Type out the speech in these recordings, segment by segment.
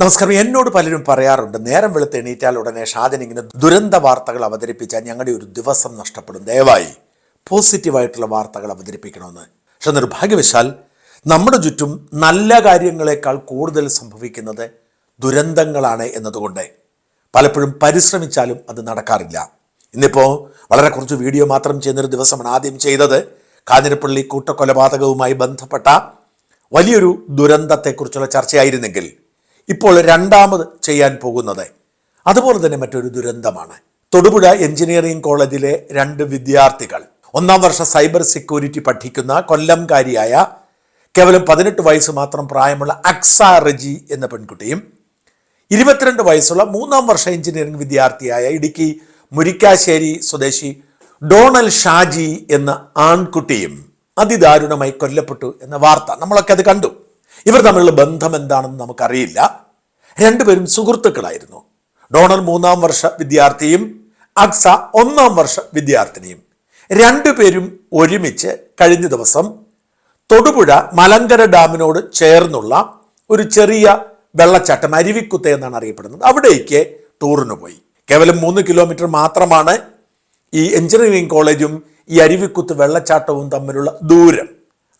നമസ്കാരം. എന്നോട് പലരും പറയാറുണ്ട് നേരം വെളുത്ത് എണീറ്റാൽ ഉടനെ ഷാജൻ ഇങ്ങനെ ദുരന്ത വാർത്തകൾ അവതരിപ്പിച്ചാൽ ഞങ്ങളുടെ ഒരു ദിവസം നഷ്ടപ്പെടും. ദയവായി പോസിറ്റീവായിട്ടുള്ള വാർത്തകൾ അവതരിപ്പിക്കണമെന്ന്. പക്ഷെ നിർഭാഗ്യവശാൽ നമ്മുടെ ചുറ്റും നല്ല കാര്യങ്ങളെക്കാൾ കൂടുതൽ സംഭവിക്കുന്നത് ദുരന്തങ്ങളാണ് എന്നതുകൊണ്ട്. പലപ്പോഴും പരിശ്രമിച്ചാലും അത് നടക്കാറില്ല. ഇന്നിപ്പോൾ വളരെ കുറച്ച് വീഡിയോ മാത്രം ചെയ്യുന്നൊരു ദിവസമാണ് ആദ്യം ചെയ്തത്. കാഞ്ഞിരപ്പള്ളി കൂട്ടക്കൊലപാതകവുമായി ബന്ധപ്പെട്ട വലിയൊരു ദുരന്തത്തെക്കുറിച്ചുള്ള ചർച്ചയായിരുന്നെങ്കിൽ ഇപ്പോൾ രണ്ടാമത് ചെയ്യാൻ പോകുന്നത്. അതുപോലെ തന്നെ മറ്റൊരു ദുരന്തമാണ്. തൊടുപുഴ എഞ്ചിനീയറിംഗ് കോളേജിലെ രണ്ട് വിദ്യാർത്ഥികൾ. ഒന്നാം വർഷ സൈബർ സെക്യൂരിറ്റി പഠിക്കുന്ന കൊല്ലംകാരിയായ കേവലം പതിനെട്ട് വയസ്സ് മാത്രം പ്രായമുള്ള അക്സ റജി എന്ന പെൺകുട്ടിയും ഇരുപത്തിരണ്ട് വയസ്സുള്ള മൂന്നാം വർഷ എഞ്ചിനീയറിംഗ് വിദ്യാർത്ഥിയായ ഇടുക്കി മുരിക്കാശ്ശേരി സ്വദേശി ഡോണൽ ഷാജി എന്ന ആൺകുട്ടിയും അതിദാരുണമായി കൊല്ലപ്പെട്ടു എന്ന വാർത്ത നമ്മളൊക്കെ അത് കണ്ടു. ഇവർ തമ്മിലുള്ള ബന്ധം എന്താണെന്ന് നമുക്കറിയില്ല. രണ്ടുപേരും സുഹൃത്തുക്കളായിരുന്നു. ഡോണർ മൂന്നാം വർഷ വിദ്യാർത്ഥിയും അക്സ ഒന്നാം വർഷ വിദ്യാർത്ഥിനിയും. രണ്ടുപേരും ഒരുമിച്ച് കഴിഞ്ഞ ദിവസം തൊടുപുഴ മലങ്കര ഡാമിനോട് ചേർന്നുള്ള ഒരു ചെറിയ വെള്ളച്ചാട്ടം അരുവിക്കുത്ത എന്നാണ് അറിയപ്പെടുന്നത്. അവിടേക്ക് ടൂറിന് പോയി. കേവലം മൂന്ന് കിലോമീറ്റർ മാത്രമാണ് ഈ എഞ്ചിനീയറിംഗ് കോളേജും ഈ അരുവിക്കുത്ത് വെള്ളച്ചാട്ടവും തമ്മിലുള്ള ദൂരം.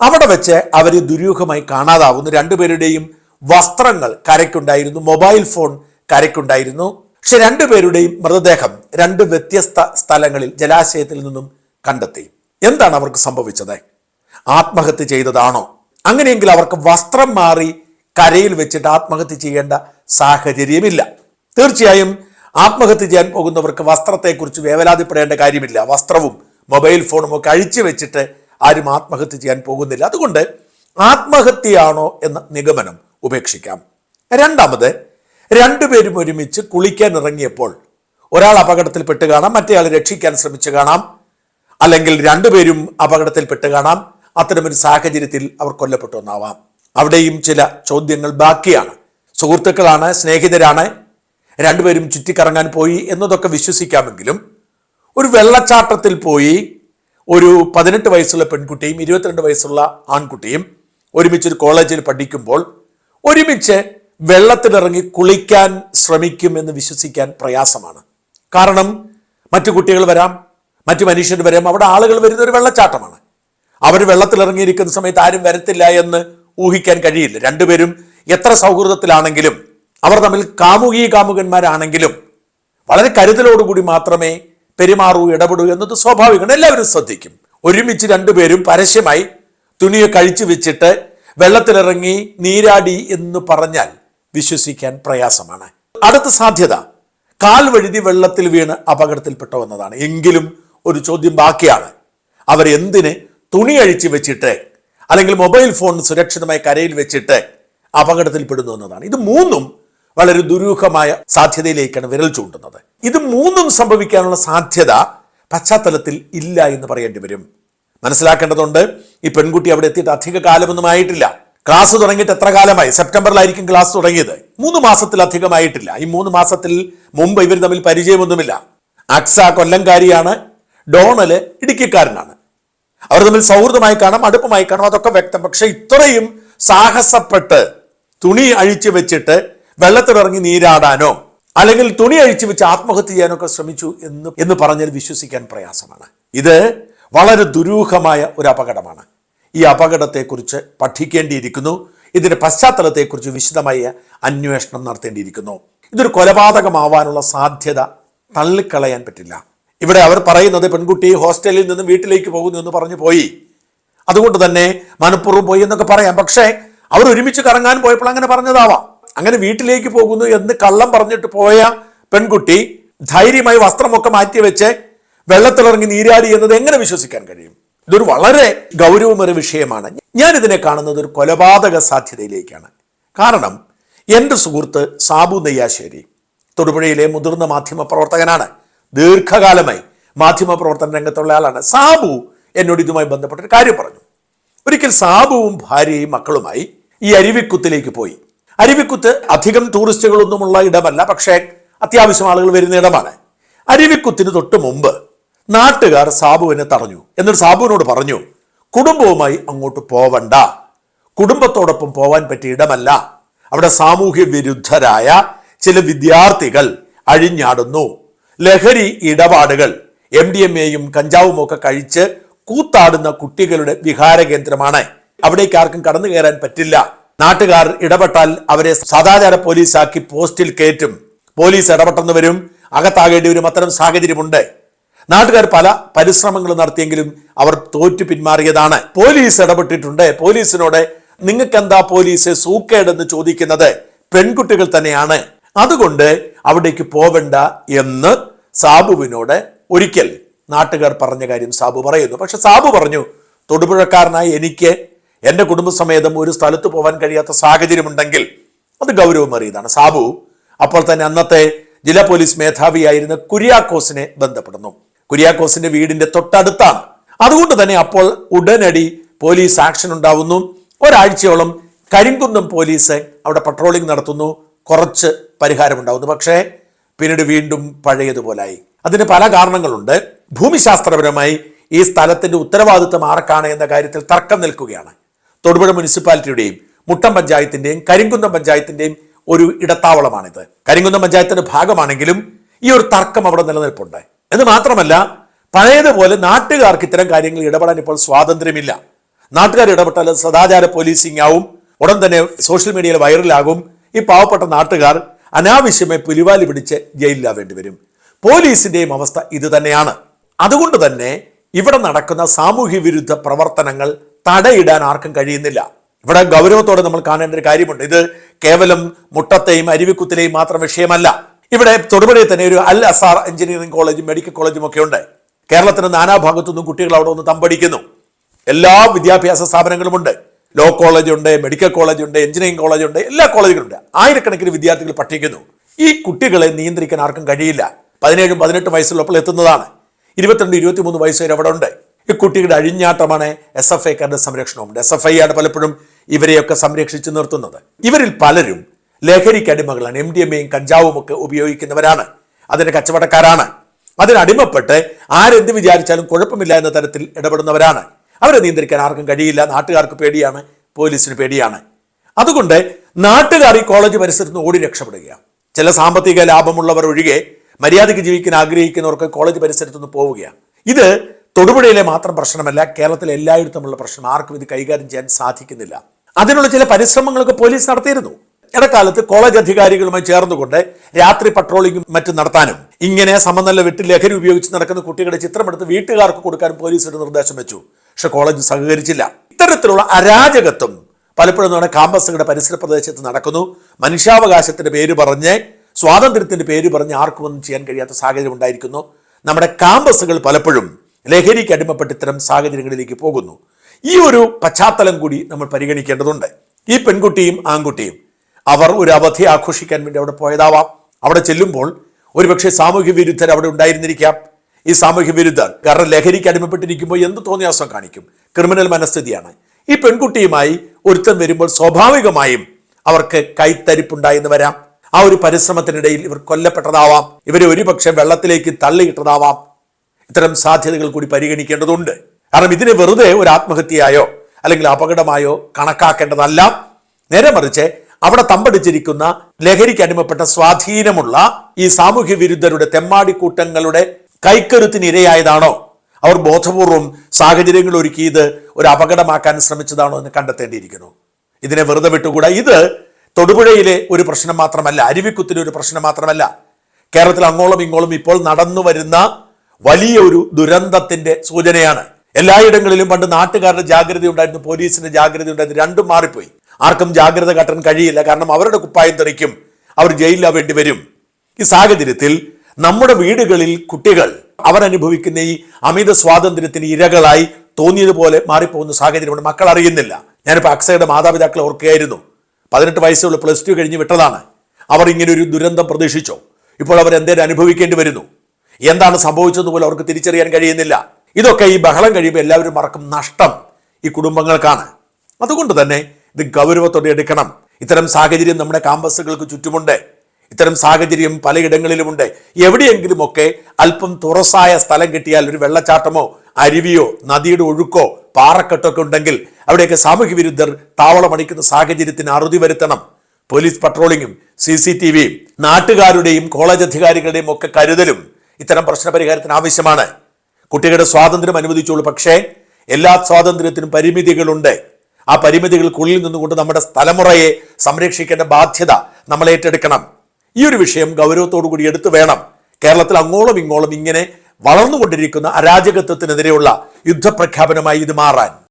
അവിടെ വെച്ച് അവർ ദുരൂഹമായി കാണാതാവുന്നു. രണ്ടുപേരുടെയും വസ്ത്രങ്ങൾ കരയ്ക്കുണ്ടായിരുന്നു മൊബൈൽ ഫോൺ കരയ്ക്കുണ്ടായിരുന്നു. പക്ഷെ രണ്ടുപേരുടെയും മൃതദേഹം രണ്ട് വ്യത്യസ്ത സ്ഥലങ്ങളിൽ ജലാശയത്തിൽ നിന്നും കണ്ടെത്തി. എന്താണ് അവർക്ക് സംഭവിച്ചത്? ആത്മഹത്യ ചെയ്തതാണോ? അങ്ങനെയെങ്കിൽ അവർക്ക് വസ്ത്രം മാറി കരയിൽ വെച്ചിട്ട് ആത്മഹത്യ ചെയ്യേണ്ട സാഹചര്യമില്ല. തീർച്ചയായും ആത്മഹത്യ ചെയ്യാൻ പോകുന്നവർക്ക് വസ്ത്രത്തെക്കുറിച്ച് വേവലാതിപ്പെടേണ്ട കാര്യമില്ല. വസ്ത്രവും മൊബൈൽ ഫോണും ഒക്കെ അഴിച്ചു വെച്ചിട്ട് ആരും ആത്മഹത്യ ചെയ്യാൻ പോകുന്നില്ല. അതുകൊണ്ട് ആത്മഹത്യയാണോ എന്ന നിഗമനം ഉപേക്ഷിക്കാം. രണ്ടാമത് രണ്ടുപേരും ഒരുമിച്ച് കുളിക്കാൻ ഇറങ്ങിയപ്പോൾ ഒരാൾ അപകടത്തിൽപ്പെട്ട് കാണാം മറ്റേയാൾ രക്ഷിക്കാൻ ശ്രമിച്ചു കാണാം. അല്ലെങ്കിൽ രണ്ടുപേരും അപകടത്തിൽപ്പെട്ട് കാണാം അത്തരമൊരു സാഹചര്യത്തിൽ അവർ കൊല്ലപ്പെട്ടു എന്നാവാം അവിടെയും ചില ചോദ്യങ്ങൾ ബാക്കിയാണ്. സുഹൃത്തുക്കളാണ് സ്നേഹിതരാണ് രണ്ടുപേരും ചുറ്റിക്കറങ്ങാൻ പോയി എന്നതൊക്കെ വിശ്വസിക്കാമെങ്കിലും ഒരു വെള്ളച്ചാട്ടത്തിൽ പോയി ഒരു പതിനെട്ട് വയസ്സുള്ള പെൺകുട്ടിയും ഇരുപത്തിരണ്ട് വയസ്സുള്ള ആൺകുട്ടിയും ഒരുമിച്ചൊരു കോളേജിൽ പഠിക്കുമ്പോൾ ഒരുമിച്ച് വെള്ളത്തിലിറങ്ങി കുളിക്കാൻ ശ്രമിക്കുമെന്ന് വിശ്വസിക്കാൻ പ്രയാസമാണ്. കാരണം മറ്റു കുട്ടികൾ വരാം മറ്റു മനുഷ്യർ വരാം അവിടെ ആളുകൾ വരുന്ന ഒരു വെള്ളച്ചാട്ടമാണ്. അവർ വെള്ളത്തിലിറങ്ങിയിരിക്കുന്ന സമയത്ത് ആരും വരത്തില്ല എന്ന് ഊഹിക്കാൻ കഴിയില്ല. രണ്ടുപേരും എത്ര സൗഹൃദത്തിലാണെങ്കിലും അവർ തമ്മിൽ കാമുകി കാമുകന്മാരാണെങ്കിലും വളരെ കരുതലോടുകൂടി മാത്രമേ പെരുമാറൂ ഇടപെടൂ എന്നത് സ്വാഭാവികമാണ്. എല്ലാവരും ശ്രദ്ധിക്കും. ഒരുമിച്ച് രണ്ടുപേരും പരസ്യമായി തുണിയെ കഴിച്ചു വെച്ചിട്ട് വെള്ളത്തിലിറങ്ങി നീരാടി എന്ന് പറഞ്ഞാൽ വിശ്വസിക്കാൻ പ്രയാസമാണ്. അടുത്ത സാധ്യത കാൽ വഴുതി വെള്ളത്തിൽ വീണ് അപകടത്തിൽപ്പെട്ടോ എന്നതാണ്. എങ്കിലും ഒരു ചോദ്യം ബാക്കിയാണ്. അവർ എന്തിന് തുണി അഴിച്ചു വെച്ചിട്ട് അല്ലെങ്കിൽ മൊബൈൽ ഫോൺ സുരക്ഷിതമായി കരയിൽ വെച്ചിട്ട് അപകടത്തിൽപ്പെടുന്നു എന്നതാണ്. ഇത് മൂന്നും വളരെ ദുരൂഹമായ സാധ്യതയിലേക്കാണ് വിരൽ ചൂണ്ടുന്നത്. ഇത് മൂന്നും സംഭവിക്കാനുള്ള സാധ്യത പശ്ചാത്തലത്തിൽ ഇല്ല എന്ന് പറയേണ്ടി വരും. മനസ്സിലാക്കേണ്ടതുണ്ട് ഈ പെൺകുട്ടി അവിടെ എത്തിയിട്ട് അധിക കാലമൊന്നും ആയിട്ടില്ല. ക്ലാസ് തുടങ്ങിയിട്ട് എത്ര കാലമായി? സെപ്റ്റംബറിലായിരിക്കും ക്ലാസ് തുടങ്ങിയത്. മൂന്ന് മാസത്തിലധികമായിട്ടില്ല ഈ മൂന്ന് മാസത്തിൽ മുമ്പ് ഇവർ തമ്മിൽ പരിചയമൊന്നുമില്ല. അക്സ കൊല്ലംകാരിയാണ് ഡോണൽ ഇടുക്കിക്കാരനാണ്. അവർ തമ്മിൽ സൗഹൃദമായി കാണാം അടുപ്പമായി കാണാം അതൊക്കെ വ്യക്തം. പക്ഷെ ഇത്രയും സാഹസപ്പെട്ട് തുണി അഴിച്ചു വെച്ചിട്ട് വെള്ളത്തിലിറങ്ങി നീരാടാനോ അല്ലെങ്കിൽ തുണി അഴിച്ചു വെച്ച് ആത്മഹത്യ ചെയ്യാനൊക്കെ ശ്രമിച്ചു എന്ന് എന്ന് പറഞ്ഞാൽ വിശ്വസിക്കാൻ പ്രയാസമാണ്. ഇത് വളരെ ദുരൂഹമായ ഒരു അപകടമാണ്. ഈ അപകടത്തെക്കുറിച്ച് പഠിക്കേണ്ടിയിരിക്കുന്നു. ഇതിന്റെ പശ്ചാത്തലത്തെക്കുറിച്ച് വിശദമായ അന്വേഷണം നടത്തേണ്ടിയിരിക്കുന്നു. ഇതൊരു കൊലപാതകമാവാനുള്ള സാധ്യത തള്ളിക്കളയാൻ പറ്റില്ല. ഇവിടെ അവർ പറയുന്നത് പെൺകുട്ടി ഹോസ്റ്റലിൽ നിന്ന് വീട്ടിലേക്ക് പോകുന്നു എന്ന് പറഞ്ഞു പോയി. അതുകൊണ്ട് തന്നെ മനഃപൂർവം പോയി എന്നൊക്കെ പറയാം. പക്ഷേ അവർ ഒരുമിച്ച് കറങ്ങാൻ പോയപ്പോൾ അങ്ങനെ പറഞ്ഞതാവാം. അങ്ങനെ വീട്ടിലേക്ക് പോകുന്നു എന്ന് കള്ളം പറഞ്ഞിട്ട് പോയ പെൺകുട്ടി ധൈര്യമായി വസ്ത്രമൊക്കെ മാറ്റി വെച്ച് വെള്ളത്തിലിറങ്ങി നീരാടി എന്നത് എങ്ങനെ വിശ്വസിക്കാൻ കഴിയും? ഇതൊരു വളരെ ഗൗരവമേറിയ വിഷയമാണ്. ഞാൻ ഇതിനെ കാണുന്നത് ഒരു കൊലപാതക സാധ്യതയിലേക്കാണ്. കാരണം എന്റെ സുഹൃത്ത് സാബു നെയ്യാശ്ശേരി തൊടുപുഴയിലെ മുതിർന്ന മാധ്യമ പ്രവർത്തകനാണ്. ദീർഘകാലമായി മാധ്യമ പ്രവർത്തന രംഗത്തുള്ള ആളാണ്. സാബു എന്നോട് ഇതുമായി ബന്ധപ്പെട്ട ഒരു കാര്യം പറഞ്ഞു. ഒരിക്കൽ സാബുവും ഭാര്യയും മക്കളുമായി ഈ അരുവിക്കുത്തിലേക്ക് പോയി. അരുവിക്കുത്ത് അധികം ടൂറിസ്റ്റുകളൊന്നുമുള്ള ഇടമല്ല പക്ഷേ അത്യാവശ്യം ആളുകൾ വരുന്ന ഇടമാണ്. അരുവിക്കുത്തിന് തൊട്ട് മുമ്പ് നാട്ടുകാർ സാബുവിനെ തടഞ്ഞു. എന്നിട്ട് സാബുവിനോട് പറഞ്ഞു കുടുംബവുമായി അങ്ങോട്ട് പോവണ്ട. കുടുംബത്തോടൊപ്പം പോവാൻ പറ്റിയ ഇടമല്ല. അവിടെ സാമൂഹ്യ വിരുദ്ധരായ ചില വിദ്യാർത്ഥികൾ അഴിഞ്ഞാടുന്നു. ലഹരി ഇടപാടുകൾ എം ഡി എം എയും കഞ്ചാവും ഒക്കെ കഴിച്ച് കൂത്താടുന്ന കുട്ടികളുടെ വിഹാര കേന്ദ്രമാണ്. അവിടേക്ക് ആർക്കും കടന്നു കയറാൻ പറ്റില്ല. നാട്ടുകാർ ഇടപെട്ടാൽ അവരെ സദാചാര പോലീസാക്കി പോസ്റ്റിൽ കയറ്റും. പോലീസ് ഇടപെട്ടെന്ന് വരും. അകത്താകേണ്ടി വരും അത്തരം സാഹചര്യമുണ്ട്. നാട്ടുകാർ പല പരിശ്രമങ്ങൾ നടത്തിയെങ്കിലും അവർ തോറ്റു പിന്മാറിയതാണ്. പോലീസ് ഇടപെട്ടിട്ടുണ്ട്. പോലീസിനോട് നിങ്ങൾക്ക് എന്താ പോലീസ് സൂക്കേടെന്ന് ചോദിക്കുന്നത് പെൺകുട്ടികൾ തന്നെയാണ്. അതുകൊണ്ട് അവിടേക്ക് പോവണ്ട എന്ന് സാബുവിനോട് ഒരിക്കൽ നാട്ടുകാർ പറഞ്ഞ കാര്യം സാബു പറയുന്നു. പക്ഷെ സാബു പറഞ്ഞു തൊടുപുഴക്കാരനായി എനിക്ക് എന്റെ കുടുംബസമേതം ഒരു സ്ഥലത്ത് പോകാൻ കഴിയാത്ത സാഹചര്യമുണ്ടെങ്കിൽ അത് ഗൗരവമേറിയതാണ് സാബു അപ്പോൾ തന്നെ അന്നത്തെ ജില്ലാ പോലീസ് മേധാവിയായിരുന്ന കുര്യാക്കോസിനെ ബന്ധപ്പെടുന്നു. കുര്യാക്കോസിന്റെ വീടിന്റെ തൊട്ടടുത്താണ്. അതുകൊണ്ട് തന്നെ അപ്പോൾ ഉടനടി പോലീസ് ആക്ഷൻ ഉണ്ടാവുന്നു. ഒരാഴ്ചയോളം കരിങ്കുന്നം പോലീസ് അവിടെ പട്രോളിംഗ് നടത്തുന്നു. കുറച്ച് പരിഹാരമുണ്ടാവുന്നു പക്ഷേ പിന്നീട് വീണ്ടും പഴയതുപോലായി. അതിന് പല കാരണങ്ങളുണ്ട്. ഭൂമിശാസ്ത്രപരമായി ഈ സ്ഥലത്തിന്റെ ഉത്തരവാദിത്വം ആർക്കാണ് എന്ന കാര്യത്തിൽ തർക്കം നിൽക്കുകയാണ്. തൊടുപുഴ മുനിസിപ്പാലിറ്റിയുടെയും മുട്ടം പഞ്ചായത്തിന്റെയും കരിങ്കുന്നം പഞ്ചായത്തിന്റെയും ഒരു ഇടത്താവളമാണിത്. കരിങ്കുന്നം പഞ്ചായത്തിന്റെ ഭാഗമാണെങ്കിലും ഈ ഒരു തർക്കം അവിടെ നിലനിൽപ്പുണ്ട്. എന്ന് മാത്രമല്ല പഴയതുപോലെ നാട്ടുകാർക്ക് ഇത്തരം കാര്യങ്ങൾ ഇടപെടാൻ ഇപ്പോൾ സ്വാതന്ത്ര്യമില്ല. നാട്ടുകാർ ഇടപെട്ടാൽ സദാചാര പോലീസിംഗ് ആവും ഉടൻ തന്നെ സോഷ്യൽ മീഡിയയിൽ വൈറലാകും. ഈ പാവപ്പെട്ട നാട്ടുകാർ അനാവശ്യമായി പുലിവാലി പിടിച്ച് ജയിലിലാവേണ്ടി വരും. പോലീസിന്റെയും അവസ്ഥ ഇത് തന്നെയാണ്. അതുകൊണ്ട് തന്നെ ഇവിടെ നടക്കുന്ന സാമൂഹ്യ വിരുദ്ധ പ്രവർത്തനങ്ങൾ തടയിടാൻ ആർക്കും കഴിയുന്നില്ല. ഇവിടെ ഗൗരവത്തോടെ നമ്മൾ കാണേണ്ട ഒരു കാര്യമുണ്ട്. ഇത് കേവലം മുട്ടത്തെയും അരുവിക്കുത്തിലെയും മാത്രം വിഷയമല്ല. ഇവിടെ തൊടുപുഴയിൽ തന്നെ ഒരു അൽ അസാർ എഞ്ചിനീയറിംഗ് കോളേജും മെഡിക്കൽ കോളേജും ഒക്കെ ഉണ്ട്. കേരളത്തിന്റെ നാനാഭാഗത്തു നിന്നും കുട്ടികൾ അവിടെ വന്ന് തമ്പടിക്കുന്നു. എല്ലാ വിദ്യാഭ്യാസ സ്ഥാപനങ്ങളുമുണ്ട് ലോ കോളേജ് ഉണ്ട് മെഡിക്കൽ കോളേജ് ഉണ്ട് എഞ്ചിനീയറിംഗ് കോളേജ് ഉണ്ട് എല്ലാ കോളേജുകളുണ്ട് ആയിരക്കണക്കിന് വിദ്യാർത്ഥികൾ പഠിക്കുന്നു. ഈ കുട്ടികളെ നിയന്ത്രിക്കാൻ ആർക്കും കഴിയില്ല. പതിനേഴും പതിനെട്ട് വയസ്സുള്ളപ്പോൾ എത്തുന്നതാണ്. ഇരുപത്തിരണ്ട് ഇരുപത്തിമൂന്ന് വയസ്സ് വരെ അവിടെ ഉണ്ട്. ഈ കുട്ടികളുടെ അഴിഞ്ഞാട്ടമാണ് എസ് എഫ് ഐക്കാരുടെ സംരക്ഷണമുണ്ട് എസ് എഫ് ഐ ആണ് പലപ്പോഴും ഇവരെയൊക്കെ സംരക്ഷിച്ചു നിർത്തുന്നത്. ഇവരിൽ പലരും ലഹരിക്ക് അടിമകളാണ് എം ഡി എമ്മയും കഞ്ചാവും ഒക്കെ ഉപയോഗിക്കുന്നവരാണ്. അതിന് കച്ചവടക്കാരാണ്. അതിനടിമപ്പെട്ട് ആരെന്ത് വിചാരിച്ചാലും കുഴപ്പമില്ല എന്ന തരത്തിൽ ഇടപെടുന്നവരാണ്. അവരെ നിയന്ത്രിക്കാൻ ആർക്കും കഴിയില്ല. നാട്ടുകാർക്ക് പേടിയാണ്. പോലീസിന് പേടിയാണ്. അതുകൊണ്ട് നാട്ടുകാർ ഈ കോളേജ് പരിസരത്ത് നിന്ന് ഓടി രക്ഷപ്പെടുകയാണ്. ചില സാമ്പത്തിക ലാഭമുള്ളവർ ഒഴികെ മര്യാദയ്ക്ക് ജീവിക്കാൻ ആഗ്രഹിക്കുന്നവർക്ക് കോളേജ് പരിസരത്ത് നിന്ന് പോവുകയാണ്. ഇത് തൊടുപുഴയിലെ മാത്രം പ്രശ്നമല്ല കേരളത്തിലെ എല്ലായിടത്തുമുള്ള പ്രശ്നം. ആർക്കും ഇത് കൈകാര്യം ചെയ്യാൻ സാധിക്കുന്നില്ല. അതിനുള്ള ചില പരിശ്രമങ്ങളൊക്കെ പോലീസ് നടത്തിയിരുന്നു. ഇടക്കാലത്ത് കോളേജ് അധികാരികളുമായി ചേർന്നുകൊണ്ട് രാത്രി പട്രോളിംഗും മറ്റും നടത്താനും ഇങ്ങനെ സമനില വിട്ട് ലഹരി ഉപയോഗിച്ച് നടക്കുന്ന കുട്ടികളുടെ ചിത്രമെടുത്ത് വീട്ടുകാർക്ക് കൊടുക്കാനും പോലീസ് ഒരു നിർദ്ദേശം വെച്ചു. പക്ഷെ കോളേജ് സഹകരിച്ചില്ല. ഇത്തരത്തിലുള്ള അരാജകത്വം പലപ്പോഴും നമ്മുടെ കാമ്പസുകളുടെ പരിസര പ്രദേശത്ത് നടക്കുന്നു. മനുഷ്യാവകാശത്തിന്റെ പേര് പറഞ്ഞ് സ്വാതന്ത്ര്യത്തിന്റെ പേര് പറഞ്ഞ് ആർക്കും ഒന്നും ചെയ്യാൻ കഴിയാത്ത സാഹചര്യം ഉണ്ടായിരിക്കുന്നു. നമ്മുടെ കാമ്പസുകൾ പലപ്പോഴും ലഹരിക്ക് അടിമപ്പെട്ട് ഇത്തരം സാഹചര്യങ്ങളിലേക്ക് പോകുന്നു. ഈ ഒരു പശ്ചാത്തലം കൂടി നമ്മൾ പരിഗണിക്കേണ്ടതുണ്ട്. ഈ പെൺകുട്ടിയും ആൺകുട്ടിയും അവർ ഒരു അവധി ആഘോഷിക്കാൻ വേണ്ടി അവിടെ പോയതാവാം. അവിടെ ചെല്ലുമ്പോൾ ഒരുപക്ഷെ സാമൂഹ്യ വിരുദ്ധർ അവിടെ ഉണ്ടായിരുന്നിരിക്കാം. ഈ സാമൂഹ്യ വിരുദ്ധർ കാരണം ലഹരിക്ക് അടിമപ്പെട്ടിരിക്കുമ്പോൾ എന്ത് തോന്നിയാസം കാണിക്കും. ക്രിമിനൽ മനസ്ഥിതിയാണ്. ഈ പെൺകുട്ടിയുമായി ഒരുത്തൻ വരുമ്പോൾ സ്വാഭാവികമായും അവർക്ക് കൈത്തരിപ്പുണ്ടായെന്ന് വരാം. ആ ഒരു പരിശ്രമത്തിനിടയിൽ ഇവർ കൊല്ലപ്പെട്ടതാവാം. ഇവരെ ഒരുപക്ഷെ വെള്ളത്തിലേക്ക് തള്ളിയിട്ടതാവാം. ഇത്തരം സാധ്യതകൾ കൂടി പരിഗണിക്കേണ്ടതുണ്ട്. കാരണം ഇതിനെ വെറുതെ ഒരു ആത്മഹത്യയായോ അല്ലെങ്കിൽ അപകടമായോ കണക്കാക്കേണ്ടതല്ല. നേരെ മറിച്ച് അവിടെ തമ്പടിച്ചിരിക്കുന്ന ലഹരിക്ക് അടിമപ്പെട്ട സ്വാധീനമുള്ള ഈ സാമൂഹ്യ വിരുദ്ധരുടെ തെമ്മാടിക്കൂട്ടങ്ങളുടെ കൈക്കരുത്തിന് ഇരയായതാണോ? അവർ ബോധപൂർവം സാഹചര്യങ്ങൾ ഒരുക്കി ഇത് ഒരു അപകടമാക്കാൻ ശ്രമിച്ചതാണോ എന്ന് കണ്ടെത്തേണ്ടിയിരിക്കുന്നു. ഇതിനെ വെറുതെ വിട്ടുകൂടാ. ഇത് തൊടുപുഴയിലെ ഒരു പ്രശ്നം മാത്രമല്ല അരുവിക്കുത്തിലെ ഒരു പ്രശ്നം മാത്രമല്ല. കേരളത്തിൽ അങ്ങോളം ഇങ്ങോളം ഇപ്പോൾ നടന്നു വരുന്ന വലിയ ഒരു ദുരന്തത്തിന്റെ സൂചനയാണ്. എല്ലായിടങ്ങളിലും പണ്ട് നാട്ടുകാരുടെ ജാഗ്രത ഉണ്ടായിരുന്നു പോലീസിന്റെ ജാഗ്രത ഉണ്ടായിരുന്നു രണ്ടും മാറിപ്പോയി. ആർക്കും ജാഗ്രത കാട്ടാൻ കഴിയില്ല. കാരണം അവരുടെ കുപ്പായം തെറിക്കും. അവർ ജയിലിലാ ജയിലിലാവേണ്ടി വരും. ഈ സാഹചര്യത്തിൽ നമ്മുടെ വീടുകളിൽ കുട്ടികൾ അവർ അനുഭവിക്കുന്ന ഈ അമിത സ്വാതന്ത്ര്യത്തിന് ഇരകളായി തോന്നിയതുപോലെ മാറിപ്പോകുന്ന സാഹചര്യമുണ്ട്. മക്കൾ അറിയുന്നില്ല. ഞാനിപ്പോൾ അക്സയുടെ മാതാപിതാക്കളെ ഓർക്കുകയായിരുന്നു. പതിനെട്ട് വയസ്സുള്ള പ്ലസ് ടു കഴിഞ്ഞ് വിട്ടതാണ്. അവർ ഇങ്ങനെ ഒരു ദുരന്തം പ്രതീക്ഷിച്ചോ? ഇപ്പോൾ അവർ എന്തേലും അനുഭവിക്കേണ്ടി വരുന്നു. എന്താണ് സംഭവിച്ചതെന്ന് പോലും അവർക്ക് തിരിച്ചറിയാൻ കഴിയുന്നില്ല. ഇതൊക്കെ ഈ ബഹളം കഴിയുമ്പോൾ എല്ലാവരും മറക്കും. നഷ്ടം ഈ കുടുംബങ്ങൾക്കാണ്. അതുകൊണ്ട് തന്നെ ഇത് ഗൗരവത്തോടെ എടുക്കണം. ഇത്തരം സാഹചര്യം നമ്മുടെ കാമ്പസുകൾക്ക് ചുറ്റുമുണ്ട്. ഇത്തരം സാഹചര്യം പലയിടങ്ങളിലുമുണ്ട്. എവിടെയെങ്കിലുമൊക്കെ അല്പം തുറസായ സ്ഥലം കിട്ടിയാൽ ഒരു വെള്ളച്ചാട്ടമോ അരുവിയോ നദിയുടെ ഒഴുക്കോ പാറക്കെട്ടൊക്കെ ഉണ്ടെങ്കിൽ അവിടെയൊക്കെ സാമൂഹ്യ വിരുദ്ധർ താവളമടിക്കുന്ന സാഹചര്യത്തിന് അറുതി വരുത്തണം. പോലീസ് പട്രോളിങ്ങും സി സി ടി വിയും നാട്ടുകാരുടെയും കോളേജ് അധികാരികളുടെയും ഒക്കെ കരുതലും ഇത്തരം പ്രശ്ന പരിഹാരത്തിന് ആവശ്യമാണ്. കുട്ടികളുടെ സ്വാതന്ത്ര്യം അനുവദിച്ചോളൂ. പക്ഷേ എല്ലാ സ്വാതന്ത്ര്യത്തിനും പരിമിതികളുണ്ട്. ആ പരിമിതികൾക്കുള്ളിൽ നിന്നുകൊണ്ട് നമ്മുടെ തലമുറയെ സംരക്ഷിക്കേണ്ട ബാധ്യത നമ്മൾ ഏറ്റെടുക്കണം. ഈ ഒരു വിഷയം ഗൗരവത്തോടു കൂടി എടുത്തു വേണം. കേരളത്തിൽ അങ്ങോളം ഇങ്ങോളം ഇങ്ങനെ വളർന്നുകൊണ്ടിരിക്കുന്ന അരാജകത്വത്തിനെതിരെയുള്ള യുദ്ധപ്രഖ്യാപനമായി ഇത് മാറാൻ.